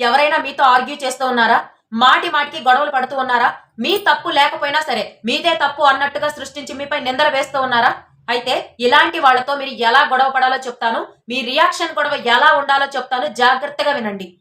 ఎవరైనా మీతో ఆర్గ్యూ చేస్తూ ఉన్నారా? మాటి మాటికి గొడవలు పడుతూ ఉన్నారా? మీ తప్పు లేకపోయినా సరే మీదే తప్పు అన్నట్టుగా సృష్టించి మీపై నిందలు వేస్తూ ఉన్నారా? అయితే ఇలాంటి వాళ్ళతో మీరు ఎలా గొడవ పడాలో చెప్తాను. మీ రియాక్షన్ గొడవ ఎలా ఉండాలో చెప్తాను. జాగ్రత్తగా వినండి.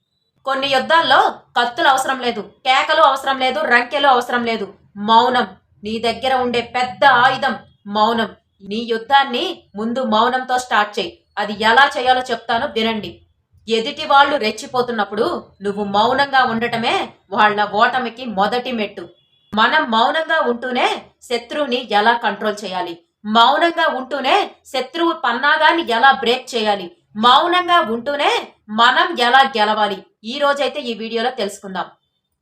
కొన్ని యుద్ధాల్లో కత్తులు అవసరం లేదు కేకలు అవసరం లేదు రంకెలు అవసరం లేదు. మౌనం. నీ దగ్గర ఉండే పెద్ద ఆయుధం మౌనం. నీ యుద్ధాన్ని ముందు మౌనంతో స్టార్ట్ చేయి. అది ఎలా చేయాలో చెప్తాను. వినండి. ఎదుటి వాళ్ళు రెచ్చిపోతున్నప్పుడు నువ్వు మౌనంగా ఉండటమే వాళ్ళ ఓటమికి మొదటి మెట్టు. మనం మౌనంగా ఉంటూనే శత్రువుని ఎలా కంట్రోల్ చేయాలి? మౌనంగా ఉంటూనే శత్రువు పన్నాగాన్ని ఎలా బ్రేక్ చేయాలి? మౌనంగా ఉంటూనే మనం ఎలా గెలవాలి? ఈ రోజైతే ఈ వీడియోలో తెలుసుకుందాం.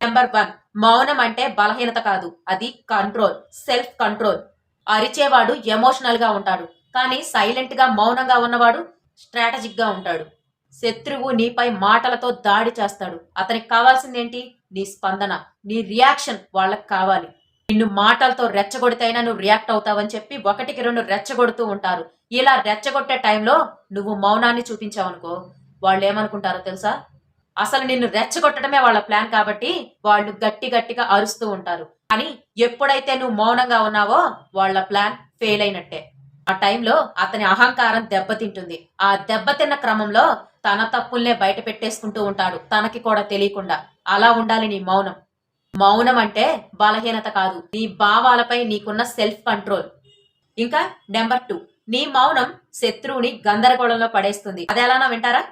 నెంబర్ వన్ మౌనం అంటే బలహీనత కాదు. అది కంట్రోల్ సెల్ఫ్ కంట్రోల్ అరిచేవాడు ఎమోషనల్గా ఉంటాడు. కానీ సైలెంట్గా మౌనంగా ఉన్నవాడు స్ట్రాటజిక్గా ఉంటాడు. శత్రువు నీపై మాటలతో దాడి చేస్తాడు. అతనికి కావాల్సిందేంటి? నీ స్పందన నీ రియాక్షన్ వాళ్ళకి కావాలి. నిన్ను మాటలతో రెచ్చగొడితేనా నువ్వు రియాక్ట్ అవుతావని చెప్పి ఒకటికి రెండు రెచ్చగొడుతూ ఉంటారు. ఇలా రెచ్చగొట్టే టైంలో నువ్వు మౌనాన్ని చూపించావనుకో వాళ్ళు ఏమనుకుంటారో తెలుసా? అసలు నిన్ను రెచ్చగొట్టడమే వాళ్ళ ప్లాన్ కాబట్టి వాళ్ళు గట్టి గట్టిగా అరుస్తూ ఉంటారు. కానీ ఎప్పుడైతే నువ్వు మౌనంగా ఉన్నావో వాళ్ళ ప్లాన్ ఫెయిల్ అయినట్టే. ఆ టైంలో అతని అహంకారం దెబ్బతింటుంది. ఆ దెబ్బతిన్న క్రమంలో తన తప్పుల్నే బయట పెట్టేసుకుంటూ ఉంటాడు. తనకి కూడా తెలియకుండా. అలా ఉండాలి నీ మౌనం. మౌనం అంటే బలహీనత కాదు. నీ భావాలపై నీకున్న సెల్ఫ్ కంట్రోల్. ఇంకా నెంబర్ టూ. నీ మౌనం శత్రువుని గందరగోళంలో పడేస్తుంది. అది ఎలానో వింటారా?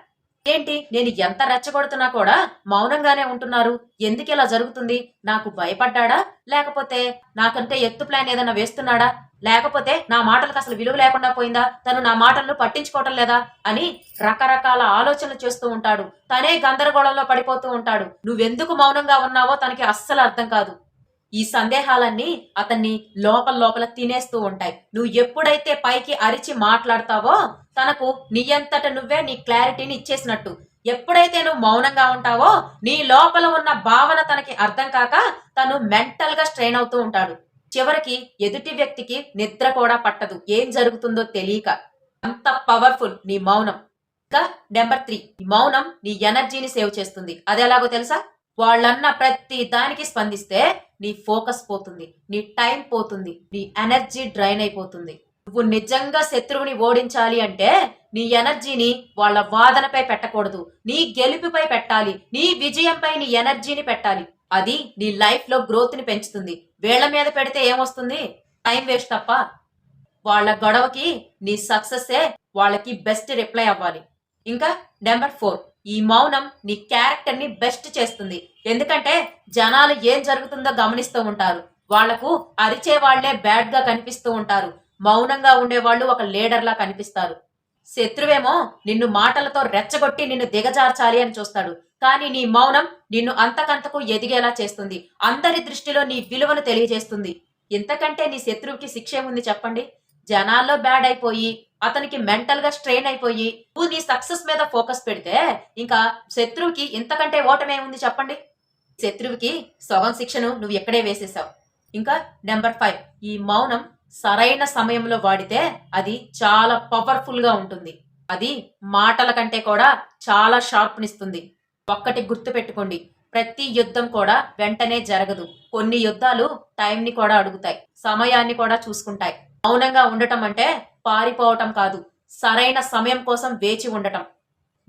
ఏంటి? నేను ఎంత రెచ్చగొడుతున్నా కూడా మౌనంగానే ఉంటున్నారు. ఎందుకు ఇలా జరుగుతుంది? నాకు భయపడ్డాడా? లేకపోతే నాకంటే ఎత్తు ప్లాన్ ఏదైనా వేస్తున్నాడా? లేకపోతే నా మాటలకు అసలు విలువ లేకుండా పోయిందా? తను నా మాటలను పట్టించుకోవటం లేదా? అని రకరకాల ఆలోచనలు చేస్తూ ఉంటాడు. తనే గందరగోళంలో పడిపోతూ ఉంటాడు. నువ్వెందుకు మౌనంగా ఉన్నావో తనకి అస్సలు అర్థం కాదు. ఈ సందేహాలన్నీ అతన్ని లోపల లోపల తినేస్తూ ఉంటాయి. నువ్వు ఎప్పుడైతే పైకి అరిచి మాట్లాడతావో తనకు నీ అంతట నువ్వే నీ క్లారిటీని ఇచ్చేసినట్టు. ఎప్పుడైతే నువ్వు మౌనంగా ఉంటావో నీ లోపల ఉన్న భావన తనకి అర్థం కాక తను మెంటల్గా స్ట్రెయిన్ అవుతూ ఉంటాడు. చివరికి ఎదుటి వ్యక్తికి నిద్ర కూడా పట్టదు. ఏం జరుగుతుందో తెలియక. అంత పవర్ఫుల్ నీ మౌనం. ఇంకా నెంబర్ త్రీ. మౌనం నీ ఎనర్జీని సేవ్ చేస్తుంది. అది ఎలాగో తెలుసా? వాళ్ళన్న ప్రతి దానికి స్పందిస్తే నీ ఫోకస్ పోతుంది నీ టైం పోతుంది నీ ఎనర్జీ డ్రైన్ అయిపోతుంది. నువ్వు నిజంగా శత్రువుని ఓడించాలి అంటే నీ ఎనర్జీని వాళ్ళ వాదనపై పెట్టకూడదు నీ గెలుపుపై పెట్టాలి నీ విజయంపై నీ ఎనర్జీని పెట్టాలి. అది నీ లైఫ్లో గ్రోత్ని పెంచుతుంది. వేళ్ళ మీద పెడితే ఏమొస్తుంది? టైం వేస్ట్ తప్ప. వాళ్ళ గొడవకి నీ సక్సెస్సే వాళ్ళకి బెస్ట్ రిప్లై అవ్వాలి. ఇంకా నెంబర్ ఫోర్. ఈ మౌనం నీ క్యారెక్టర్ని బెస్ట్ చేస్తుంది. ఎందుకంటే జనాలు ఏం జరుగుతుందో గమనిస్తూ ఉంటారు. వాళ్ళకు అరిచే వాళ్ళే బ్యాడ్గా కనిపిస్తూ ఉంటారు. మౌనంగా ఉండేవాళ్ళు ఒక లీడర్లా కనిపిస్తారు. శత్రువేమో నిన్ను మాటలతో రెచ్చగొట్టి నిన్ను దిగజార్చాలి అని చూస్తాడు. కానీ నీ మౌనం నిన్ను అంతకంతకు ఎదిగేలా చేస్తుంది. అందరి దృష్టిలో నీ విలువను తెలియజేస్తుంది. ఇంతకంటే నీ శత్రువుకి శిక్ష ఏముంది చెప్పండి? జనాల్లో బ్యాడ్ అయిపోయి అతనికి మెంటల్గా స్ట్రెయిన్ అయిపోయి నువ్వు నీ సక్సెస్ మీద ఫోకస్ పెడితే ఇంకా శత్రువుకి ఇంతకంటే ఓటమే ఉంది చెప్పండి? శత్రువుకి సగం శిక్షను నువ్వు ఎక్కడే వేసేసావు. ఇంకా నెంబర్ ఫైవ్ ఈ మౌనం సరైన సమయంలో వాడితే అది చాలా పవర్ఫుల్గా ఉంటుంది. అది మాటల కంటే కూడా చాలా షార్ప్నిస్తుంది. ఒక్కటి గుర్తు పెట్టుకోండి ప్రతి యుద్ధం కూడా వెంటనే జరగదు. కొన్ని యుద్ధాలు టైంని కూడా అడుగుతాయి సమయాన్ని కూడా చూసుకుంటాయి. మౌనంగా ఉండటం అంటే పారిపోవటం కాదు. సరైన సమయం కోసం వేచి ఉండటం.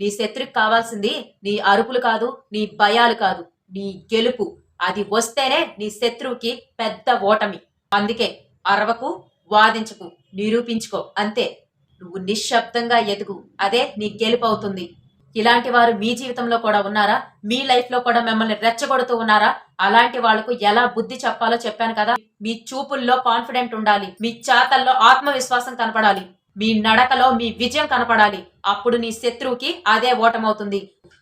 నీ శత్రుకి కావాల్సింది నీ అరుపులు కాదు నీ భయాలు కాదు నీ గెలుపు. అది వస్తేనే నీ శత్రువుకి పెద్ద ఓటమి. అందుకే అరవకు వాదించకు నిరూపించుకో. అంతే. నువ్వు నిశ్శబ్దంగా ఎదుగు. అదే నీ గెలుపు అవుతుంది. ఇలాంటి వారు మీ జీవితంలో కూడా ఉన్నారా? మీ లైఫ్లో కూడా మిమ్మల్ని రెచ్చగొడుతూ ఉన్నారా? అలాంటి వాళ్ళకు ఎలా బుద్ధి చెప్పాలో చెప్పాను కదా. మీ చూపుల్లో కాన్ఫిడెంట్ ఉండాలి. మీ చేతల్లో ఆత్మవిశ్వాసం కనపడాలి. మీ నడకలో మీ విజయం కనపడాలి. అప్పుడు నీ శత్రువుకి అదే ఓటమవుతుంది.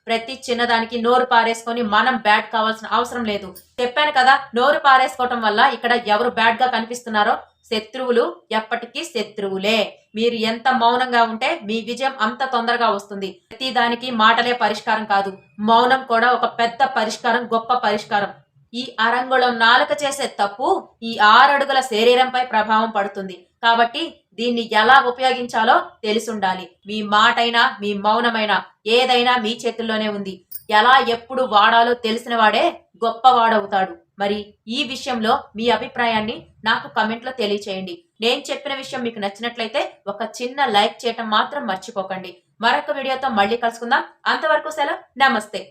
ప్రతి చిన్నదానికి నోరు పారేసుకొని మనం బ్యాడ్ కావాల్సిన అవసరం లేదు. చెప్పాను కదా నోరు పారేసుకోవటం వల్ల ఇక్కడ ఎవరు బ్యాడ్గా కనిపిస్తున్నారో శత్రువులు ఎప్పటికీ శత్రువులే. మీరు ఎంత మౌనంగా ఉంటే మీ విజయం అంత తొందరగా వస్తుంది. ప్రతి దానికి మాటలే పరిష్కారం కాదు. మౌనం కూడా ఒక పెద్ద పరిష్కారం గొప్ప పరిష్కారం. ఈ అరంగుళం నాలుక చేసే తప్పు ఈ ఆరడుగుల శరీరంపై ప్రభావం పడుతుంది. కాబట్టి దీన్ని ఎలా ఉపయోగించాలో తెలుసుండాలి. మీ మాటైనా మీ మౌనమైనా ఏదైనా మీ చేతుల్లోనే ఉంది. ఎలా ఎప్పుడు వాడాలో తెలిసిన వాడే గొప్పవాడవుతాడు. మరి ఈ విషయంలో మీ అభిప్రాయాన్ని నాకు కమెంట్లో తెలియచేయండి. నేను చెప్పిన విషయం మీకు నచ్చినట్లయితే ఒక చిన్న లైక్ చేయటం మాత్రం మర్చిపోకండి. మరొక వీడియోతో మళ్ళీ కలుసుకుందాం. అంతవరకు సెలవు. నమస్తే.